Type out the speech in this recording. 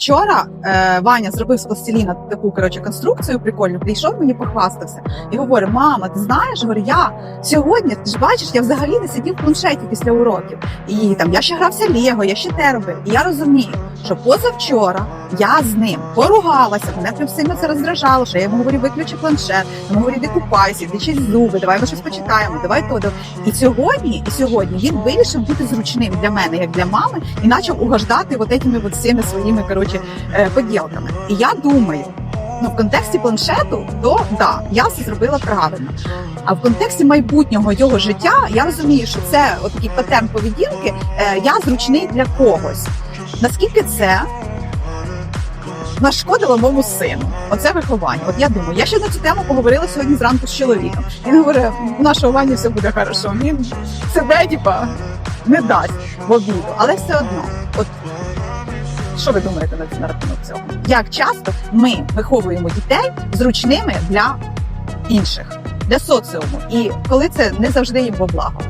Вчора е, Ваня зробив з пластиліна таку коротше конструкцію прикольну. Прийшов мені похвастався і говорить: Мама, ти знаєш, говорю, я сьогодні ти ж бачиш, я взагалі не сидів в планшеті після уроків. І там я ще грався Лего, я ще те робив. І я розумію, що позавчора я з ним поругалася. Мене прям сильно це роздражало. Що я йому говорю, виключи планшет. Йому говорю, іди купайся, іди чисть зуби, давай ми щось почитаємо, давай то. І сьогодні, і сьогодні він вирішив бути зручним для мене, як для мами, і почав угождати вот этими вот всіми своїми коротше е, поділками. І я думаю. Ну, в контексті планшету, то да, я все зробила правильно. А в контексті майбутнього його життя я розумію, що це от такий патерн поведінки. Е, я зручний для когось. Наскільки це нашкодило моєму сину? Оце виховання. От я думаю, я ще на цю тему поговорила сьогодні зранку з чоловіком. Він говорить, у нашого Вані все буде хорошо. Він себе типа не дасть в обіду, але все одно, от що ви думаєте на, рахунок цього? Як часто ми виховуємо дітей зручними для інших, для соціуму, і коли це не завжди їм во благо?